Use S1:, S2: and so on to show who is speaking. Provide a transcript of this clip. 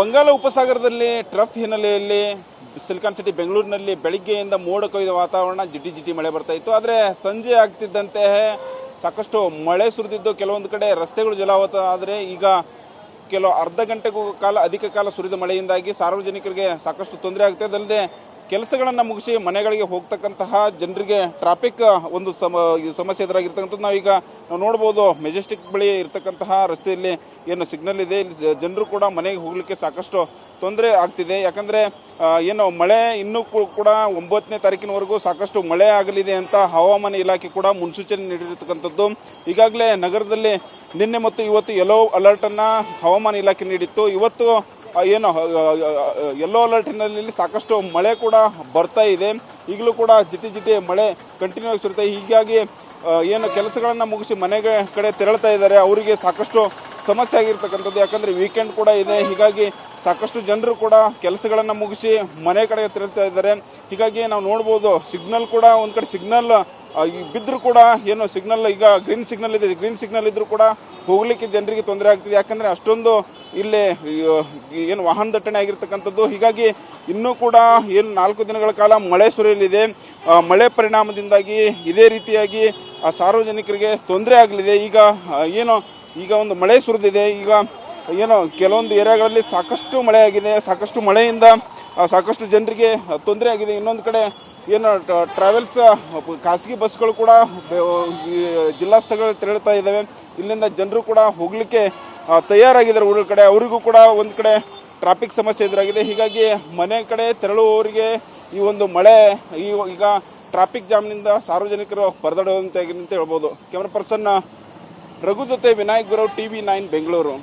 S1: ಬಂಗಾಳ ಉಪಸಾಗರದಲ್ಲಿ ಟ್ರಫ್ ಹಿನ್ನೆಲೆಯಲ್ಲಿ silicon city ಬೆಂಗಳೂರಿನಲ್ಲಿ ಬೆಳಿಗ್ಗೆಯಿಂದ ಮೋಡ ಕೊಯ್ದ ವಾತಾವರಣ ಜಿಟಿ ಜಿಟಿ ಮಳೆ ಬರ್ತಾ ಇತ್ತು. ಆದರೆ ಸಂಜೆ ಆಗ್ತಿದ್ದಂತೆ ಸಾಕಷ್ಟು ಮಳೆ ಸುರಿದಿದ್ದು ಕೆಲವೊಂದು ಕಡೆ ರಸ್ತೆಗಳು ಜಲಾವತ. ಆದರೆ ಈಗ ಕೆಲವು ಅರ್ಧ ಗಂಟೆಗೂ ಕಾಲ, ಅಧಿಕ ಕಾಲ ಸುರಿದ ಮಳೆಯಿಂದಾಗಿ ಸಾರ್ವಜನಿಕರಿಗೆ ಸಾಕಷ್ಟು ತೊಂದರೆ ಆಗ್ತಾ ಕೆಲಸಗಳನ್ನು ಮುಗಿಸಿ ಮನೆಗಳಿಗೆ ಹೋಗ್ತಕ್ಕಂತಹ ಜನರಿಗೆ ಟ್ರಾಫಿಕ್ ಒಂದು ಸಮ ಸಮಸ್ಯೆ ಎದುರಾಗಿರ್ತಕ್ಕಂಥದ್ದು ನಾವೀಗ ನಾವು ನೋಡ್ಬೋದು. ಮೆಜೆಸ್ಟಿಕ್ ಬಳಿ ಇರ್ತಕ್ಕಂತಹ ರಸ್ತೆಯಲ್ಲಿ ಏನು ಸಿಗ್ನಲ್ ಇದೆ. ಇಲ್ಲಿ ಜನರು ಕೂಡ ಮನೆಗೆ ಹೋಗಲಿಕ್ಕೆ ಸಾಕಷ್ಟು ತೊಂದರೆ ಆಗ್ತಿದೆ. ಯಾಕಂದರೆ ಏನು ಮಳೆ ಇನ್ನೂ ಕೂಡ ಒಂಬತ್ತನೇ ತಾರೀಕಿನವರೆಗೂ ಸಾಕಷ್ಟು ಮಳೆ ಆಗಲಿದೆ ಅಂತ ಹವಾಮಾನ ಇಲಾಖೆ ಕೂಡ ಮುನ್ಸೂಚನೆ ನೀಡಿರ್ತಕ್ಕಂಥದ್ದು. ಈಗಾಗಲೇ ನಗರದಲ್ಲಿ ನಿನ್ನೆ ಮತ್ತು ಇವತ್ತು ಯೆಲ್ಲೋ ಅಲರ್ಟನ್ನು ಹವಾಮಾನ ಇಲಾಖೆ ನೀಡಿತ್ತು. ಇವತ್ತು ಏನು ಯೆಲ್ಲೋ ಅಲರ್ಟ್ನಲ್ಲಿ ಸಾಕಷ್ಟು ಮಳೆ ಕೂಡ ಬರ್ತಾ ಇದೆ. ಈಗಲೂ ಕೂಡ ಜಿಟಿ ಜಿಟಿ ಮಳೆ ಕಂಟಿನ್ಯೂ ಆಗಿ ಸುರುತ್ತೆ. ಹೀಗಾಗಿ ಏನು ಕೆಲಸಗಳನ್ನು ಮುಗಿಸಿ ಮನೆಗೆ ಕಡೆ ತೆರಳ್ತಾ ಇದ್ದಾರೆ. ಅವರಿಗೆ ಸಾಕಷ್ಟು ಸಮಸ್ಯೆ ಆಗಿರ್ತಕ್ಕಂಥದ್ದು. ಯಾಕಂದ್ರೆ ವೀಕೆಂಡ್ ಕೂಡ ಇದೆ. ಹೀಗಾಗಿ ಸಾಕಷ್ಟು ಜನರು ಕೂಡ ಕೆಲಸಗಳನ್ನು ಮುಗಿಸಿ ಮನೆ ಕಡೆ ತೆರಳ್ತಾ ಇದ್ದಾರೆ. ಹೀಗಾಗಿ ನಾವು ನೋಡ್ಬೋದು ಸಿಗ್ನಲ್ ಕೂಡ ಒಂದು ಕಡೆ ಸಿಗ್ನಲ್ ಬಿದ್ದರೂ ಕೂಡ ಏನು ಸಿಗ್ನಲ್ ಈಗ ಗ್ರೀನ್ ಸಿಗ್ನಲ್ ಇದೆ. ಗ್ರೀನ್ ಸಿಗ್ನಲ್ ಇದ್ರೂ ಕೂಡ ಹೋಗಲಿಕ್ಕೆ ಜನರಿಗೆ ತೊಂದರೆ ಆಗ್ತಿದೆ. ಯಾಕಂದರೆ ಅಷ್ಟೊಂದು ಇಲ್ಲಿ ಏನು ವಾಹನ ದಟ್ಟಣೆ ಆಗಿರ್ತಕ್ಕಂಥದ್ದು. ಹೀಗಾಗಿ ಇನ್ನೂ ಕೂಡ ಏನು ನಾಲ್ಕು ದಿನಗಳ ಕಾಲ ಮಳೆ ಸುರಿಯಲಿದೆ. ಮಳೆ ಪರಿಣಾಮದಿಂದಾಗಿ ಇದೇ ರೀತಿಯಾಗಿ ಸಾರ್ವಜನಿಕರಿಗೆ ತೊಂದರೆ ಆಗಲಿದೆ. ಈಗ ಏನು, ಈಗ ಒಂದು ಮಳೆ ಸುರಿದಿದೆ. ಈಗ, ಏನೋ, ಕೆಲವೊಂದು ಏರಿಯಾಗಳಲ್ಲಿ ಸಾಕಷ್ಟು ಮಳೆ ಸಾಕಷ್ಟು ಮಳೆಯಿಂದ ಸಾಕಷ್ಟು ಜನರಿಗೆ ತೊಂದರೆ ಆಗಿದೆ. ಇನ್ನೊಂದು ಕಡೆ ಏನು ಟ್ರಾವೆಲ್ಸ್ ಖಾಸಗಿ ಬಸ್ಗಳು ಕೂಡ ಜಿಲ್ಲಾ ಸ್ಥಳಗಳು ತೆರಳುತ್ತಾ ಇದ್ದಾವೆ. ಇಲ್ಲಿಂದ ಜನರು ಕೂಡ ಹೋಗಲಿಕ್ಕೆ ತಯಾರಾಗಿದ್ದಾರೆ ಊರ ಕಡೆ. ಅವರಿಗೂ ಕೂಡ ಒಂದು ಕಡೆ ಟ್ರಾಫಿಕ್ ಸಮಸ್ಯೆ ಎದುರಾಗಿದೆ. ಹೀಗಾಗಿ ಮನೆ ಕಡೆ ತೆರಳುವವರಿಗೆ ಈ ಒಂದು ಮಳೆ, ಈ ಈಗ ಟ್ರಾಫಿಕ್ ಜಾಮ್ನಿಂದ ಸಾರ್ವಜನಿಕರು ಪರದಾಡುವಂತಾಗಿದೆ ಅಂತ ಹೇಳ್ಬೋದು. ಕ್ಯಾಮ್ರಾ ಪರ್ಸನ್ ರಘು ಜೊತೆ Vinayak Gurav T V nine Bengaluru.